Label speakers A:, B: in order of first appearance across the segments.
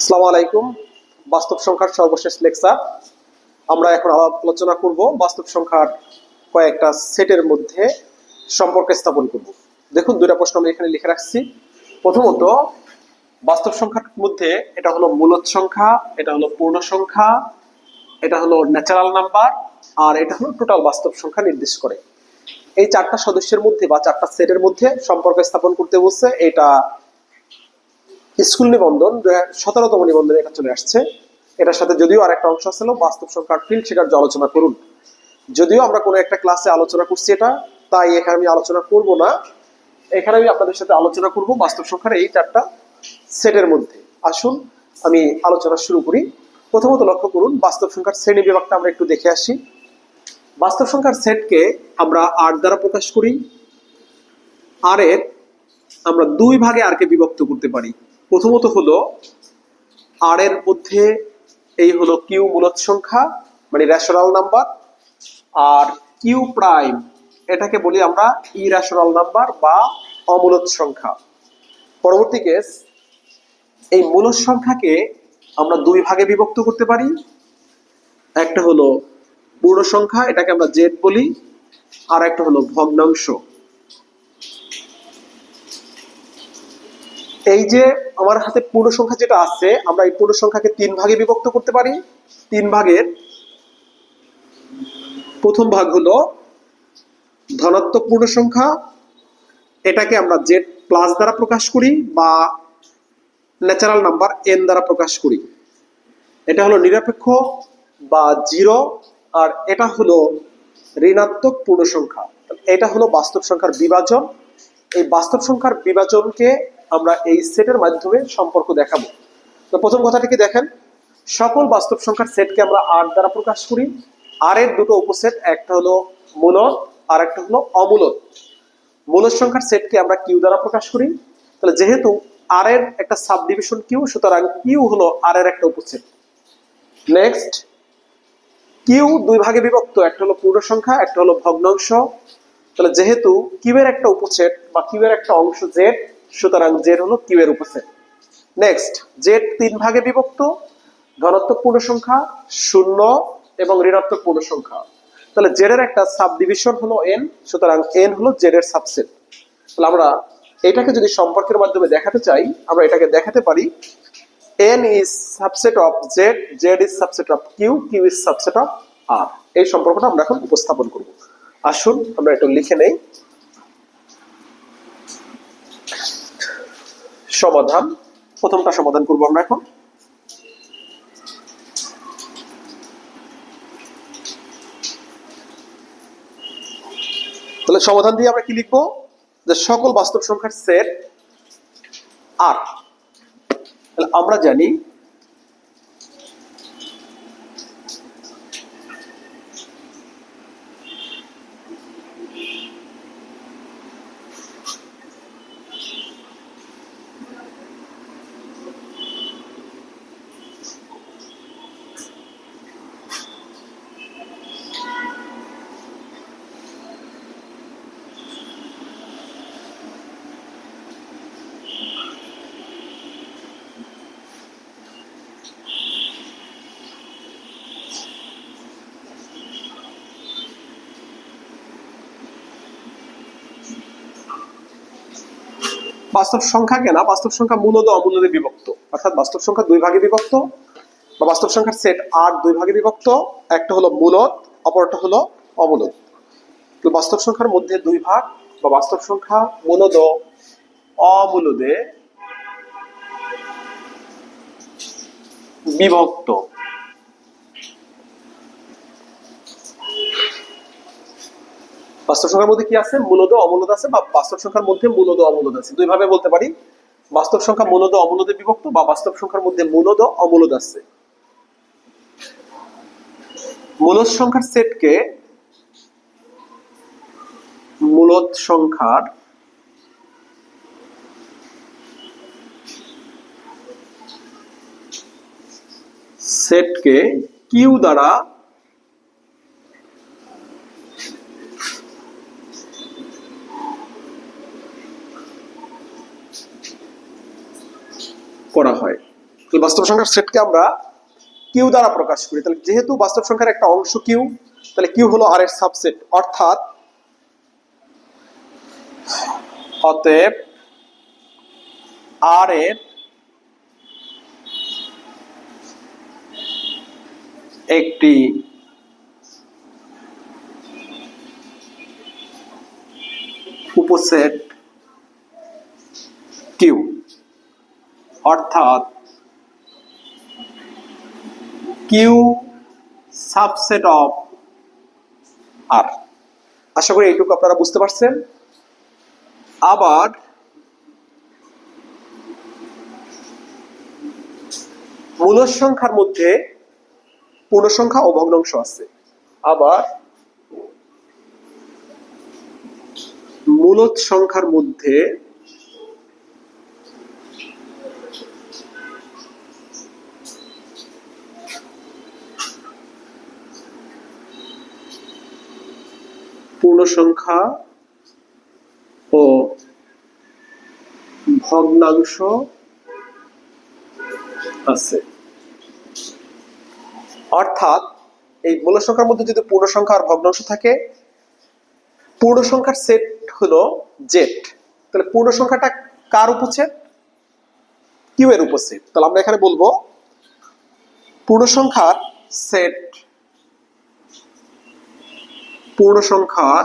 A: আসসালামু আলাইকুম। বাস্তব সংখ্যার সর্বশেষ লেকচার। আমরা এখন আলোচনা করব বাস্তব সংখ্যার কয়েকটা সেটের মধ্যে সম্পর্ক স্থাপন করব। দেখুন, দুইটা প্রশ্ন আমি এখানে লিখে রাখছি। প্রথমত, বাস্তব সংখ্যার মধ্যে এটা হলো মূলত সংখ্যা, এটা হলো পূর্ণ সংখ্যা, এটা হলো ন্যাচারাল নাম্বার আর এটা হলো টোটাল বাস্তব সংখ্যা নির্দেশ করে। এই চারটা সদস্যের মধ্যে বা চারটা সেটের মধ্যে সম্পর্ক স্থাপন করতে বলছে, এটা স্কুল নিবন্ধন দু সতেরোতম নিবন্ধনে এটা চলে আসছে। এটার সাথে যদিও আর একটা অংশ ছিল বাস্তব সংখ্যার ফিল্ড সেটার আলোচনা করুন। যদিও আমরা কোনো একটা ক্লাসে আলোচনা করছি এটা, তাই এখানে আমি আলোচনা করব না। এখানে আমি আপনাদের সাথে আলোচনা করব বাস্তব সংখ্যার এই চারটা সেটের মধ্যে। আসুন, আমি আলোচনা শুরু করি। প্রথমত লক্ষ্য করুন, বাস্তব সংখ্যার শ্রেণি বিভাগটা আমরা একটু দেখে আসি। বাস্তব সংখ্যার সেটকে আমরা আট দ্বারা প্রকাশ করি। আর এর আমরা দুই ভাগে আর কে বিভক্ত করতে পারি। প্রথমত হলো আর এর মধ্যে এই হলো কিউ মূলত সংখ্যা মানে rational number R Q prime এটাকে বলি আমরা ই ইরেশনাল নাম্বার বা অমূলত সংখ্যা। পরবর্তী কেস এই মূলত সংখ্যাকে আমরা দুই ভাগে বিভক্ত করতে পারি। একটা হলো পূর্ণ সংখ্যা, এটাকে আমরা জেড বলি, আর একটা হলো ভগ্নাংশ। এই যে আমার হাতে পূর্ণ সংখ্যা যেটা আছে, আমরা এই পূর্ণ সংখ্যাকে তিন ভাগে বিভক্ত করতে পারি। তিন ভাগের প্রথম ভাগ হলো ধনাত্মক পূর্ণ সংখ্যা। এটাকে আমরা জেড প্লাস দ্বারা প্রকাশ করি বা ন্যাচারাল নাম্বার এন দ্বারা প্রকাশ করি। এটা হলো নিরপেক্ষ বা জিরো আর এটা হলো ঋণাত্মক পূর্ণ সংখ্যা। এটা হলো বাস্তব সংখ্যার বিভাজন। এই বাস্তব সংখ্যার বিভাজনকে আমরা এই সেটের মাধ্যমে সম্পর্ক দেখাবো। তো প্রথম কথাটিকে দেখেন? সকল বাস্তব সংখ্যার সেটকে আমরা আর দ্বারা প্রকাশ করি। আর এর দুটো উপসেট, একটা হলো মূলত আর একটা হলো অমূলত মূলত সংখ্যার সেটকে আমরা কিউ দ্বারা প্রকাশ করি। তাহলে যেহেতু আর এর একটা সাব ডিভিশন কিউ, সুতরাং কিউ হলো আর এর একটা উপসেট। নেক্সট, কিউ দুই ভাগে বিভক্ত, একটা হলো পূর্ণ সংখ্যা, একটা হলো ভগ্নাংশ। তাহলে যেহেতু কিউয়ের একটা উপসেট বা কিউয়ের একটা অংশ জেড সুতরাং জেড হলো কিউয়ের উপসেট নেক্সট জেড তিন ভাগে বিভক্ত, ধনাত্মক পূর্ণ সংখ্যা শূন্য এবং ঋণাত্মক পূর্ণ সংখ্যা তাহলে জেড এর একটা সাব ডিভিশন হলো এন সুতরাং এন হলো জেড এর সাবসেট। তাহলে আমরা এটাকে যদি সম্পর্কের মাধ্যমে দেখাতে চাই, আমরা এটাকে দেখাতে পারি, n is subset of z z is subset of q q is subset of r এই সম্পর্কটা আমরা এখন উপস্থাপন করব। আসুন, আমরা একটু লিখে নেই। সমাধান। প্রথমটা সমাধান করব আমরা এখন। তাহলে সমাধান দিয়ে আমরা কি লিখব? যে সকল বাস্তব সংখ্যার সেট আর তাহলে আমরা জানি বাস্তব সংখ্যাকে না? বাস্তব সংখ্যা মূলত অমূলদে বিভক্ত। অর্থাৎ বাস্তব সংখ্যা দুই ভাগে বিভক্ত বা বাস্তব সংখ্যার সেট আট দুই ভাগে বিভক্ত। একটা হলো মূলত, অপরটা হলো অমূলদ তো বাস্তব সংখ্যার মধ্যে দুই ভাগ বা বাস্তব সংখ্যা মূলত অমূলদে বিভক্ত। বাস্তব সংখ্যার মধ্যে কি আছে? মূলত অমূলদ আছে বা বাস্তব সংখ্যার মধ্যে মূলত অমূলদ আছে? দুই ভাবে বলতে পারি। বাস্তব সংখ্যা মূলত অমূলদে বিভক্ত বা বাস্তব সংখ্যার মধ্যে মূলত অমূলদ আছে। মূলত সংখ্যার সেটকে মূলত সংখ্যার সেটকে কিউ দ্বারা করা হয়। বাস্তব সংখ্যার সেটকে আমরা কিউ দ্বারা প্রকাশ করি। তাহলে যেহেতু বাস্তব সংখ্যার একটা অংশ কিউ, তাহলে কিউ হলো আর এর সাবসেট অর্থাৎ অতএব আর এর একটি উপসেট কিউ। অর্থাৎ কিউ সাবসেট অফ আর। আশা করি এইটুকু আপনারা বুঝতে পারছেন। আবার মূল সংখ্যার মধ্যে পূর্ণ সংখ্যা ও ভগ্নাংশ আছে। আবার মূলত সংখ্যার মধ্যে পূর্ণ সংখ্যা ও ভগ্নাংশ আছে। অর্থাৎ এই মূল সংখ্যার মধ্যে যদি পূর্ণ সংখ্যা আর ভগ্নাংশ থাকে পূর্ণ সংখ্যার সেট হলো জেড তাহলে পূর্ণ সংখ্যাটা কার উপসেট? কিউ এর উপসেট। তাহলে আমরা এখানে বলব পূর্ণ সংখ্যার সেট পূর্ণ সংখ্যার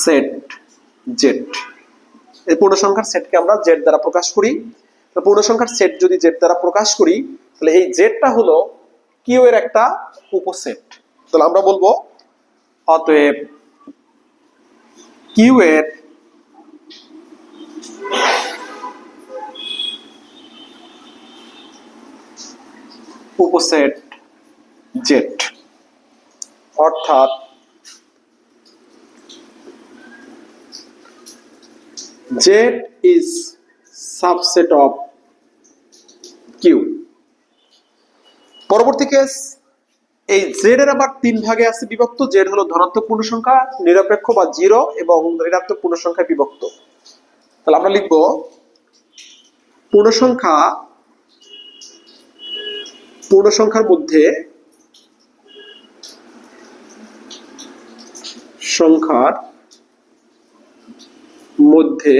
A: সেট জেড এই পূর্ণ সংখ্যার সেটকে আমরা জেড দ্বারা প্রকাশ করি। পূর্ণ সংখ্যার সেট যদি জেড দ্বারা প্রকাশ করি, তাহলে এই জেডটা হলো কিউ এর একটা উপসেট। তাহলে আমরা বলব, অতএব কিউ এর উপসেট জেড অর্থাৎ Z is subset of Q পরবর্তী কেস এই জেড এর আবার তিন ভাগে আছে বিভক্ত। জেড হলো ধনাত্মক পূর্ণ সংখ্যা নিরপেক্ষ বা জিরো এবং ঋণাত্মক পূর্ণ সংখ্যায় বিভক্ত। তাহলে আমরা লিখব পূর্ণ সংখ্যা পূর্ণ সংখ্যার মধ্যে সংখ্যার মধ্যে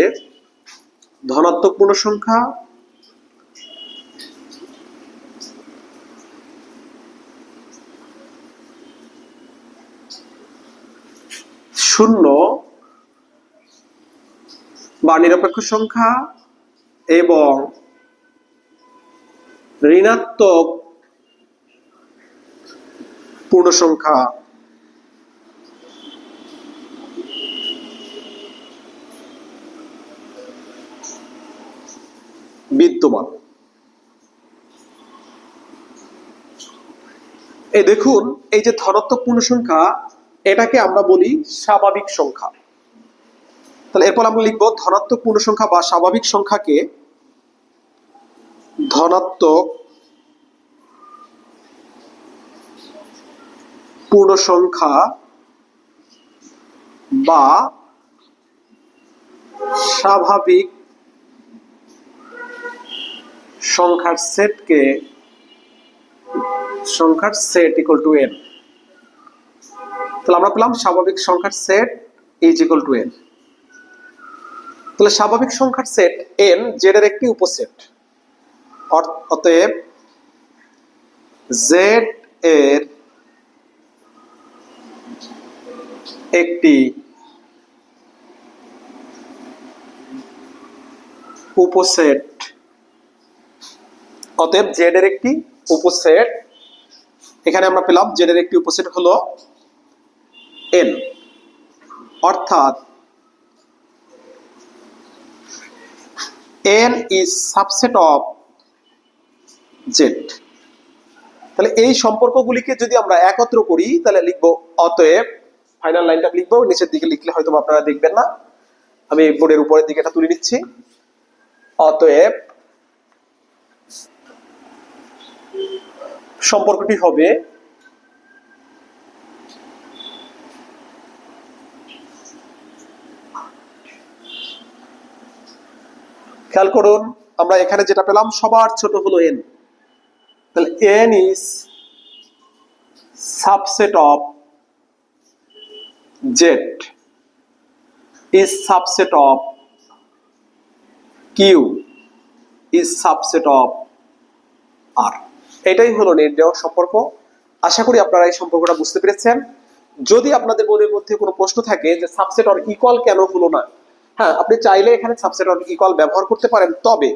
A: ধনাত্মক পূর্ণ সংখ্যা শূন্য বা নিরপেক্ষ সংখ্যা এবং ঋণাত্মক পূর্ণ সংখ্যা। বিদ্যমান। এই দেখুন, এই যে ধনাত্মক পূর্ণ সংখ্যা, এটাকে আমরা বলি স্বাভাবিক সংখ্যা। তাহলে এরপর আমরা লিখব ধনাত্মক পূর্ণ সংখ্যা বা স্বাভাবিক সংখ্যাকে ধনাত্মক পূর্ণ সংখ্যা বা স্বাভাবিক সংখ্যার সেটকে, সংখ্যার সেট ইকুয়াল টু এন তাহলে আমরা পেলাম স্বাভাবিক সংখ্যার set is equal to N তাহলে স্বাভাবিক সংখ্যার সেট এন জেড এর একটি উপসেট। অতএব জেড এর একটি উপসেট, অতএব জেড এর একটি উপসেট, এখানে আমরা পেলাম জেড এর একটি উপসেট হলো এন অর্থাৎ N is subset of Z তাহলে এই সম্পর্কগুলিকে যদি আমরা একত্র করি, তাহলে লিখব অতএব ফাইনাল লাইনটা লিখব, নিচের দিকে লিখলে হয়তো আপনারা দেখবেন না। আমি বোর্ডের উপরের দিকে এটা তুলে নিচ্ছি। অতএব সম্পর্কটি হবে খেয়াল করুন, আমরা এখানে যেটা পেলাম, সবার ছোট হলো এন তাহলে N is subset of Z is subset of q is subset of r. এটাই হলো নির্ণয় সম্পর্ক। আশা করি আপনারা এই সম্পর্কটা বুঝতে পেরেছেন। যদি আপনাদের মনের মধ্যে কোনো প্রশ্ন থাকে যে সাবসেট অর ইকুয়াল কেন হলো না হ্যাঁ আপনি চাইলে এখানে সাবসেট অর ইকুয়াল ব্যবহার করতে পারেন। তবে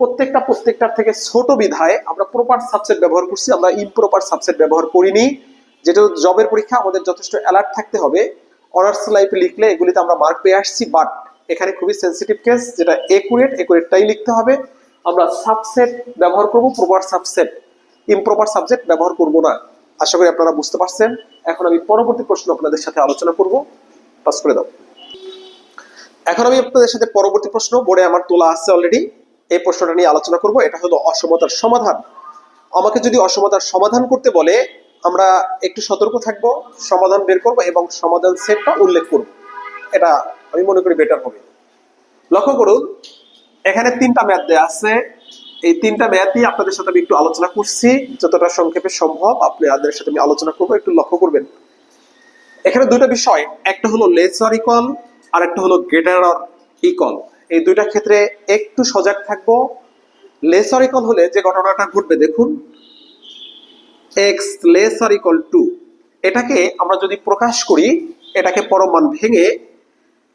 A: প্রত্যেকটা প্রত্যেকটার থেকে ছোট বিধায় আমরা প্রপার সাবসেট ব্যবহার করছি, আমরা ইমপ্রপার সাবসেট ব্যবহার করিনি। যেটা জবের পরীক্ষা, আমাদের যথেষ্ট অ্যালার্ট থাকতে হবে। অনার্স লাইফে লিখলে এগুলিতে আমরা মার্ক পেয়ে আসছি বাট এখানে খুবই সেন্সিটিভ কেস যেটা একুরেট একুরেটটাই লিখতে হবে। আমরা সাবসেট ব্যবহার করব প্রপার সাবসেট ইমপ্রপার সাবজেক্ট ব্যবহার করব না। আশা করি আপনারা বুঝতে পারছেন। এখন আমি পরবর্তী প্রশ্ন আপনাদের সাথে আলোচনা করব। পাস করে দাও। এখন আমি আপনাদের সাথে পরবর্তী প্রশ্ন, বোর্ডে আমার তোলা আছে অলরেডি এই প্রশ্নটা নিয়ে আলোচনা করব। এটা হলো অসমতার সমাধান। আমাকে যদি অসমতার সমাধান করতে বলে আমরা একটু সতর্ক থাকব, সমাধান বের করব এবং সমাধান সেটটা উল্লেখ করব। এটা আমি মনে করি বেটার হবে। লক্ষ্য করুন, এখানে তিনটা ম্যাথ দেওয়া আছে। এই তিনটা ম্যাথই আপনাদের সাথে আমি একটু আলোচনা করছি, যতটা সংক্ষেপে সম্ভব আপনি আপনাদের সাথে আমি আলোচনা করব, একটু লক্ষ্য করবেন। এখানে দুটো বিষয়, একটা হলো লেসার ইকল আর একটা হলো গ্রেটার অর ইকল এই দুইটা ক্ষেত্রে একটু সজাগ থাকব। লেসার ইকল হলে যে ঘটনাটা ঘটবে, দেখুন x less or equal to. এটাকে আমরা যদি প্রকাশ করি, এটাকে পরমান ভেঙে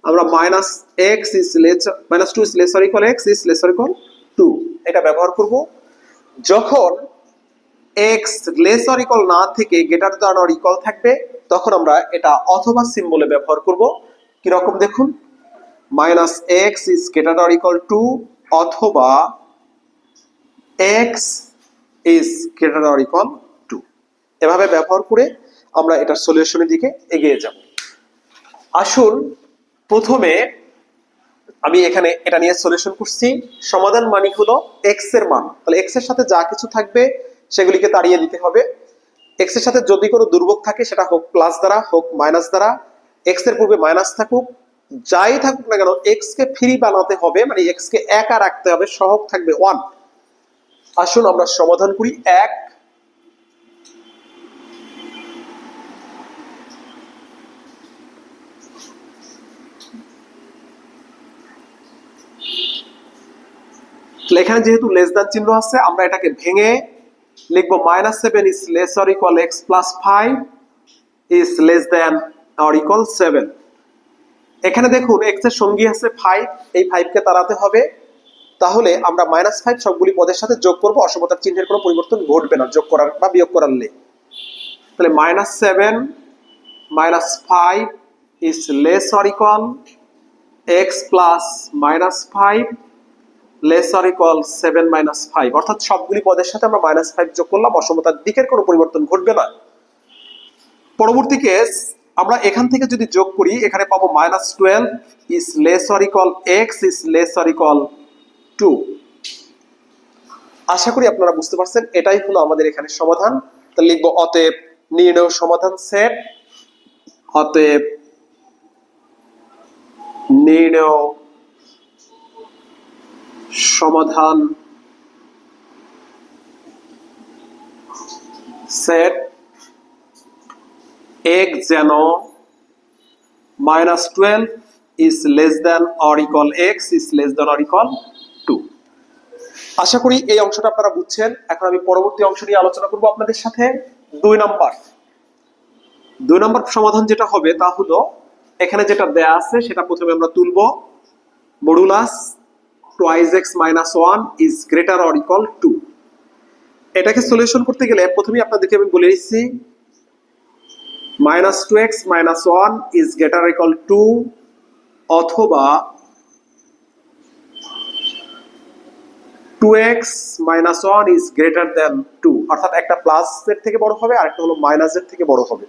A: আমরা minus x is less, minus two is less or equal x is less or equal two. এটা ব্যবহার করব। যখন এক্স লেস আর ইকুয়াল না থেকে গ্রেটার দ্যান আর ইকুয়াল থাকবে, তখন আমরা এটা অথবা সিম্বলে ব্যবহার করব। কীরকম দেখুন? Minus x is greater or equal to অথবা x is greater or equal to এভাবে ব্যবহার করে আমরা এটার সলিউশনের দিকে এগিয়ে যাব। আসুন প্রথমে আমি এখানে এটা নিয়ে সলিউশন করছি। সমাধান মানি হলো এক্সের মান। তাহলে এক্সের সাথে যা কিছু থাকবে সেগুলিকে তাড়িয়ে দিতে হবে। এক্সের সাথে যদি কোনো দুর্ভোগ থাকে সেটা হোক প্লাস দ্বারা, হোক মাইনাস দ্বারা। এক্সের পূর্বে মাইনাস থাকুক। যাই থাকুক না কেন এক্স কে ফ্রি বানাতে হবে মানে এক্স কে একা রাখতে হবে, সহগ থাকবে ওয়ান আসুন আমরা সমাধান করি এক এখানে যেহেতু লেস দ্যান চিহ্ন আছে, আমরা এটাকে ভেঙে লিখব minus seven is less or equal x plus five is less than or equal seven এখানে দেখুন এক্সের সঙ্গী আছে ফাইভ এই ফাইভকে তাড়াতে হবে। তাহলে আমরা মাইনাস ফাইভ সবগুলি পদের সাথে যোগ করব, অসমতার চিহ্নের কোনো পরিবর্তন ঘটবে না, যোগ করার বা বিয়োগ করালে তাহলে minus seven minus five is less or equal x plus minus five less or equal seven minus five অর্থাৎ সবগুলি পদের সাথে আমরা মাইনাস ফাইভ যোগ করলাম, অসমতার দিকের কোনো পরিবর্তন ঘটবে না। পরবর্তী কেস আমরা এখান থেকে যদি যোগ করি, এখানে পাবো minus twelve is less or equal x is less or equal two আশা করি আপনারা বুঝতে পারছেন, এটাই হলো আমাদের এখানে সমাধান। তা লিখব অতএব নির্ণয় সমাধান সেট অতএব নির্ণয় সমাধান সেট এক যেন minus twelve is less than or equal x is less than or equal two. আশা করি এই অংশটা আপনারা বুঝছেন। এখন আমি পরবর্তী অংশ নিয়ে আলোচনা করব আপনাদের সাথে। দুই নাম্বার। দুই নম্বর সমাধান যেটা হবে তা হলো, এখানে যেটা দেয়া আছে সেটা প্রথমে আমরা তুলব। Modulus twice x minus one is greater or equal to এটাকে সলিউশন করতে গেলে প্রথমেই আপনাদেরকে আমি বলে দিচ্ছি minus two x minus one is greater equal two অথবা two x minus one is greater than two অর্থাৎ একটা প্লাস এর থেকে বড় হবে আর একটা হলো মাইনাস এর থেকে বড় হবে।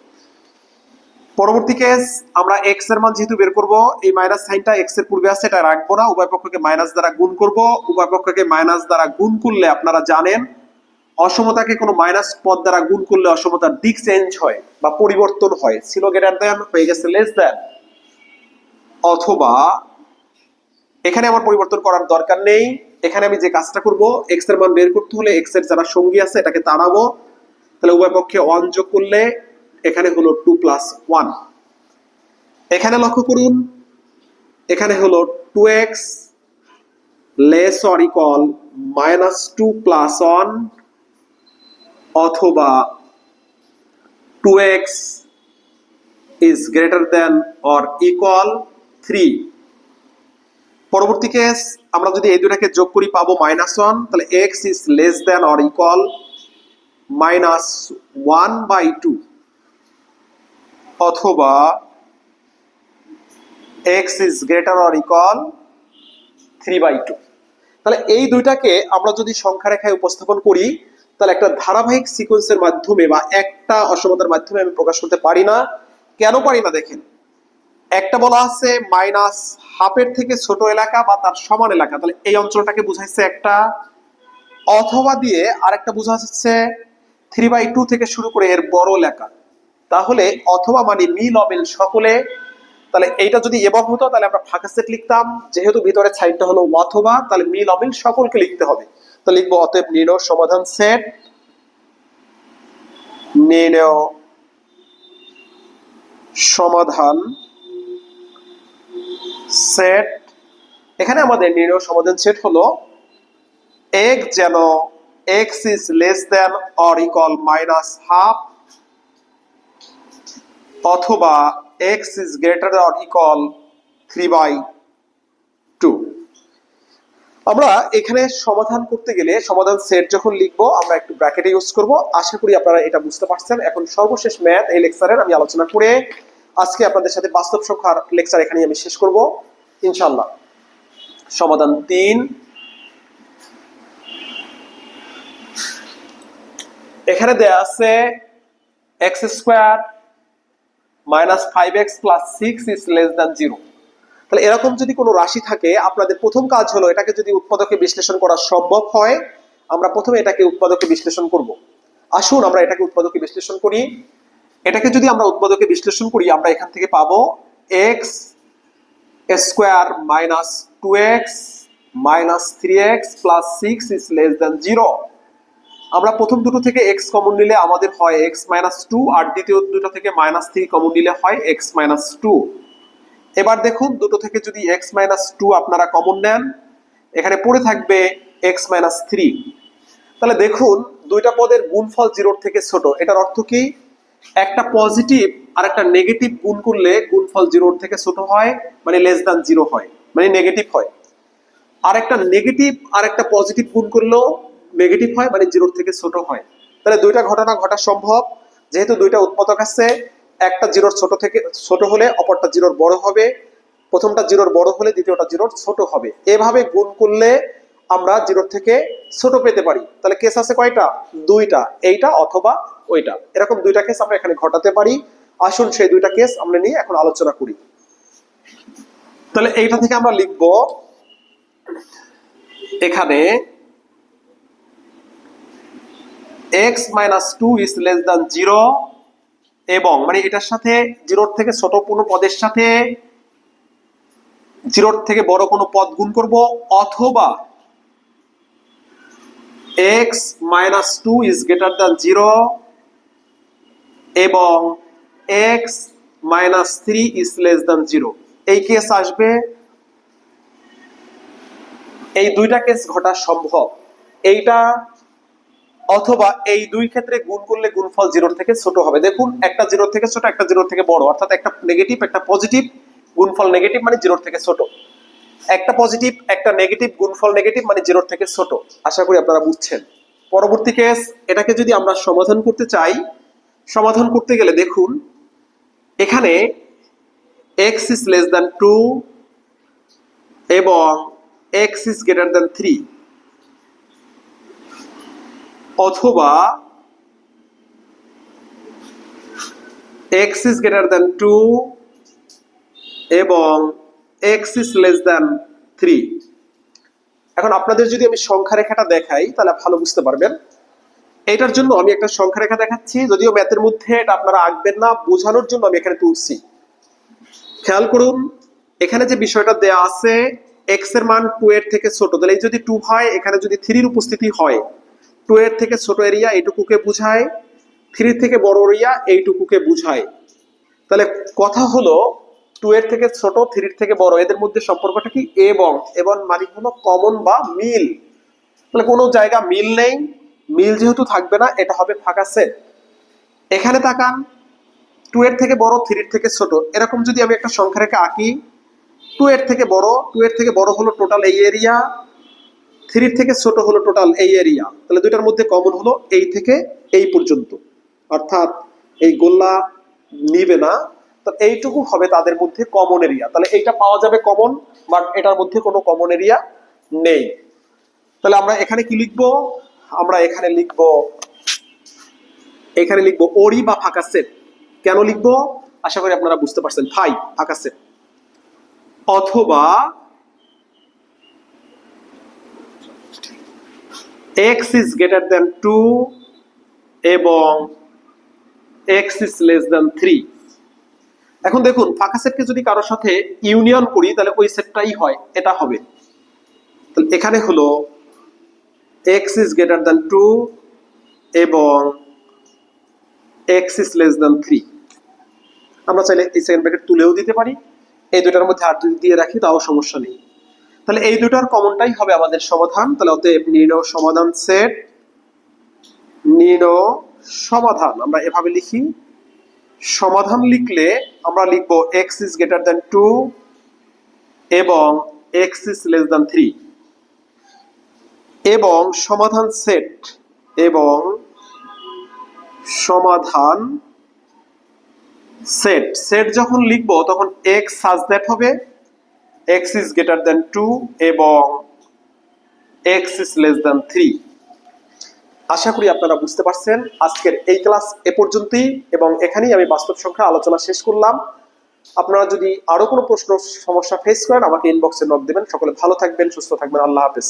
A: পরবর্তী কেস আমরা এক্সের মান যেহেতু বের করব, এই মাইনাস সাইনটা এক্সের পূর্বে আছে, এটা রাখব না। উভয় পক্ষকে মাইনাস দ্বারা গুণ করব। উভয় পক্ষকে মাইনাস দ্বারা গুণ করলে আপনারা জানেন, অসমতাকে কোনো মাইনাস পদ দ্বারা গুণ করলে অসমতার দিক চেঞ্জ হয় বা পরিবর্তন হয়। ছিল গ্রেটার দেন হয়ে গেছে লেস দেন অথবা, এখানে আমার পরিবর্তন করার দরকার নেই। এখানে আমি যে কাজটা করব এক্সের মান বের করতে হলে এক্সের যারা সঙ্গী আছে, এটাকে তাড়াবো। তাহলে উভয় পক্ষে ওয়ান যোগ করলে এখানে হলো টু প্লাস ওয়ান এখানে লক্ষ্য করুন, এখানে হলো two x less or equal minus two plus one অথবা two x is greater than or equal three পরবর্তী কেস আমরা যদি এই দুটাকে যোগ করি পাবো মাইনাস ওয়ান তাহলে x is less than or equal minus one by two অথবা x is greater or equal three by two তাহলে এই দুইটাকে আমরা যদি সংখ্যা রেখায় উপস্থাপন করি, তাহলে একটা ধারাবাহিক সিকোয়েন্সের মাধ্যমে বা একটা অসমতার মাধ্যমে আমি প্রকাশ করতে পারি না। কেন পারি না দেখেন? একটা বলা আছে মাইনাস হাফের থেকে ছোট এলাকা বা তার সমান এলাকা। তাহলে এই অঞ্চলটাকে বুঝাইছে একটা। অথবা দিয়ে আরেকটা বোঝা যাচ্ছে থ্রি বাই টু থেকে শুরু করে এর বড় এলাকা। তাহলে অথবা মানে মিল অমিল সকলে, তাহলে এইটা যদি এবং হতো, তাহলে আমরা ফাঁকা সেট লিখতাম। যেহেতু ভিতরে সাইডটা হলো অথবা তাহলে মিল অমিল সকলকে লিখতে হবে। তো লিখব অতএব নির্ণয় সমাধান সেট নির্ণয় সমাধান সেট এখানে আমাদের নির্ণয় সমাধান সেট হলো এক যেন x is less than or equal minus half অথবা x is greater or equal three by two আমরা এখানে সমাধান করতে গেলে সমাধান সেট যখন লিখব, আমরা একটু ব্র্যাকেটে ইউজ করব। আশা করি আপনারা এটা বুঝতে পারছেন। এখন সর্বশেষ ম্যাথ এই লেকচারের আমি আলোচনা করে আজকে আপনাদের সাথে বাস্তব সংখ্যার লেকচার এখানে আমি শেষ করব। ইনশাল্লাহ সমাধান তিন। এখানে দেয়া আছে x square minus five x plus six is less than zero তাহলে এরকম যদি কোনো রাশি থাকে, আপনাদের প্রথম কাজ হলো এটাকে যদি উৎপাদকে বিশ্লেষণ করা সম্ভব হয়, আমরা প্রথমে এটাকে উৎপাদকে বিশ্লেষণ করব। আসুন আমরা এটাকে উৎপাদকে বিশ্লেষণ করি। এটাকে যদি আমরা উৎপাদকে বিশ্লেষণ করি, আমরা এখান থেকে পাবো x square minus two x minus three x plus six is less than zero আমরা প্রথম দুটো থেকে এক্স কমন নিলে আমাদের হয় এক্স মাইনাস টু আর দ্বিতীয় দুটো থেকে মাইনাস থ্রি কমন নিলে হয় এক্স মাইনাস টু এবার দেখুন, দুটো থেকে যদি এক্স মাইনাস টু আপনারা কমন নেন, এখানে পড়ে থাকবে এক্স মাইনাস থ্রি তাহলে দেখুন, দুইটা পদের গুণফল জিরোর থেকে ছোট, এটার অর্থ কি? একটা পজিটিভ আর একটা নেগেটিভ গুণ করলে গুণফল জিরোর থেকে ছোট হয় মানে লেস দ্যান জিরো হয় মানে নেগেটিভ হয়। আর একটা নেগেটিভ আর একটা পজিটিভ গুণ করলেও নেগেটিভ হয় মানে জিরোর থেকে ছোট হয়। তাহলে দুইটা ঘটনা ঘটা সম্ভব। যেহেতু দুইটা উৎপাদক আছে, একটা জিরোর ছোট থেকে, ছোট হলে অপরটা জিরোর বড় হবে। প্রথমটা জিরোর বড় হলে দ্বিতীয়টা জিরোর ছোট হবে। এভাবে গুণ করলে আমরা জিরোর থেকে ছোট পেতে পারি। তাহলে কেস আছে কয়টা? দুইটা। এইটা অথবা ওইটা। এরকম দুইটা কেস আমরা এখানে ঘটাতে পারি। আসুন সেই দুইটা কেস আমরা নিয়ে এখন আলোচনা করি। তাহলে এইটা থেকে আমরা লিখব, এখানে x minus two is less than zero এবং মানে এটার সাথে জিরোর থেকে ছোট কোনো পদের সাথে জিরোর থেকে বড় কোনো পদ গুণ করব অথবা x minus two is greater than zero এবং x minus three is less than zero এই কেস আসবে। এই দুইটা কেস ঘটা সম্ভব। এইটা অথবা এই দুই ক্ষেত্রে গুণ করলে গুণফল জিরোর থেকে ছোট হবে। দেখুন, একটা জিরোর থেকে ছোট, একটা জিরোর থেকে বড়। অর্থাৎ একটা নেগেটিভ একটা পজিটিভ গুণফল নেগেটিভ মানে জিরোর থেকে ছোট। একটা পজিটিভ একটা নেগেটিভ গুণফল নেগেটিভ মানে জিরোর থেকে ছোট। আশা করি আপনারা বুঝছেন। পরবর্তী কেস এটাকে যদি আমরা সমাধান করতে চাই, সমাধান করতে গেলে দেখুন, এখানে x is less than two এবং x is greater than three অথবা x is greater than two এবং x is less than three এখন আপনাদের যদি আমি সংখ্যা রেখাটা দেখাই, তাহলে ভালো বুঝতে পারবেন। এটার জন্য আমি একটা সংখ্যা রেখা দেখাচ্ছি, যদিও ম্যাথের মধ্যে এটা আপনারা আঁকবেন না, বোঝানোর জন্য আমি এখানে তুলছি। খেয়াল করুন, এখানে যে বিষয়টা দেয়া আছে এক্সের মান টু এর থেকে ছোট, তাহলে এই যদি টু হয়, এখানে যদি থ্রির উপস্থিতি হয় টু এর থেকে ছোট এরিয়া এইটুকুকে বুঝায় থ্রি থেকে বড় এরিয়া এইটুকুকে বুঝায়। তাহলে কথা হলো টু এর থেকে ছোট, থ্রির থেকে বড়, এদের মধ্যে সম্পর্কটা কি? এবং এবং মানে হলো কমন বা মিল। তাহলে কোনো জায়গা মিল নেই, মিল যেহেতু থাকবে না, এটা হবে ফাঁকা সেট এখানে তাকান টু এর থেকে বড়, থ্রির থেকে ছোট। এরকম যদি আমি একটা সংখ্যা রেখে আঁকি টু এর থেকে বড় টু এর থেকে বড় হলো টোটাল এই এরিয়া থ্রির থেকে ছোট হলো টোটাল এই এরিয়া তাহলে দুইটার মধ্যে কমন হলো এই থেকে এই পর্যন্ত। অর্থাৎ এই গোল্লা নিবে না। তো এইটুকু হবে তাদের মধ্যে কমন এরিয়া তাহলে এইটা পাওয়া যাবে কমন বাট এটার মধ্যে কোনো কমন এরিয়া নেই। তাহলে আমরা এখানে কি লিখব? আমরা এখানে লিখব এখানে লিখব ওরি বা ফাঁকা সেট। কেন লিখব? আশা করি আপনারা বুঝতে পারছেন। ফাই, ফাঁকা সেট। অথবা x is greater than two এবং x is less than three এখন দেখুন, ফাঁকা সেটকে যদি কারোর সাথে ইউনিয়ন করি, তাহলে ওই সেটটাই হয়, এটা হবে। তাহলে এখানে হলো x is greater than two এবং x is less than three আমরা চাইলে এই সেকেন্ড ব্র্যাকেট তুলেও দিতে পারি। এই দুটার মধ্যে আর দিয়ে রাখি, তাও সমস্যা নেই। তাহলে এই দুটার কমনটাই হবে আমাদের সমাধান। তাহলে অতএব নির্ণয় সমাধান সেট নির্ণয় সমাধান। আমরা এভাবে লিখি। সমাধান লিখলে আমরা লিখব x is greater than two এবং x is less than three এবং সমাধান সেট এবং সমাধান সেট সেট যখন লিখব, তখন এক্স সাজ দ্যাট হবে। X is greater than two এবং x is less than three আশা করি আপনারা বুঝতে পারছেন। আজকের এই ক্লাস এ পর্যন্তই এবং এখানেই আমি বাস্তব সংখ্যা আলোচনা শেষ করলাম। আপনারা যদি আরও কোনো প্রশ্ন, সমস্যা ফেস করেন, আমাকে ইনবক্সে নক দেবেন। সকলে ভালো থাকবেন, সুস্থ থাকবেন। আল্লাহ হাফেজ।